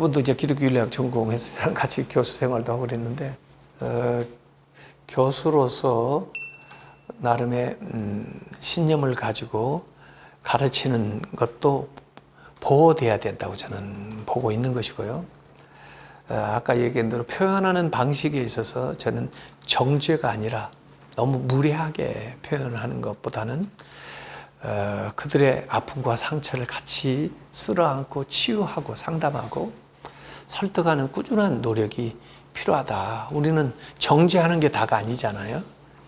그분도 이제 기독교인학 전공해서 저랑 같이 교수 생활도 하고 그랬는데 어, 교수로서 나름의 음, 신념을 가지고 가르치는 것도 보호돼야 된다고 저는 보고 있는 것이고요. 어, 아까 얘기한 대로 표현하는 방식에 있어서 저는 정죄가 아니라 너무 무례하게 표현하는 것보다는 어, 그들의 아픔과 상처를 같이 쓸어안고 치유하고 상담하고 설득하는 꾸준한 노력이 필요하다. 우리는 정죄하는 게 다가 아니잖아요.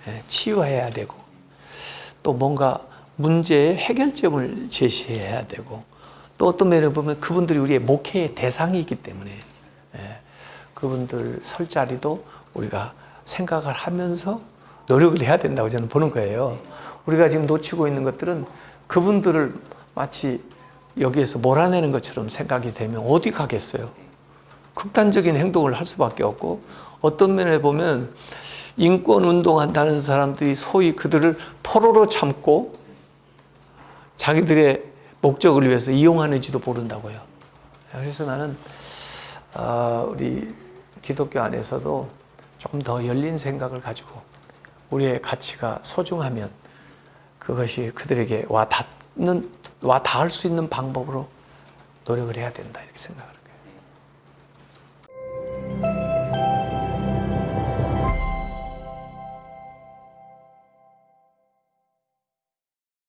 예, 치유해야 되고 또 뭔가 문제의 해결점을 제시해야 되고 또 어떤 면을 보면 그분들이 우리의 목회의 대상이기 때문에 예, 그분들 설 자리도 우리가 생각을 하면서 노력을 해야 된다고 저는 보는 거예요. 우리가 지금 놓치고 있는 것들은 그분들을 마치 여기에서 몰아내는 것처럼 생각이 되면 어디 가겠어요? 극단적인 행동을 할 수밖에 없고 어떤 면에 보면 인권 운동한다는 사람들이 소위 그들을 포로로 참고 자기들의 목적을 위해서 이용하는지도 모른다고요. 그래서 나는 어, 우리 기독교 안에서도 조금 더 열린 생각을 가지고 우리의 가치가 소중하면 그것이 그들에게 와 닿는 와 닿을 수 있는 방법으로 노력을 해야 된다 이렇게 생각을.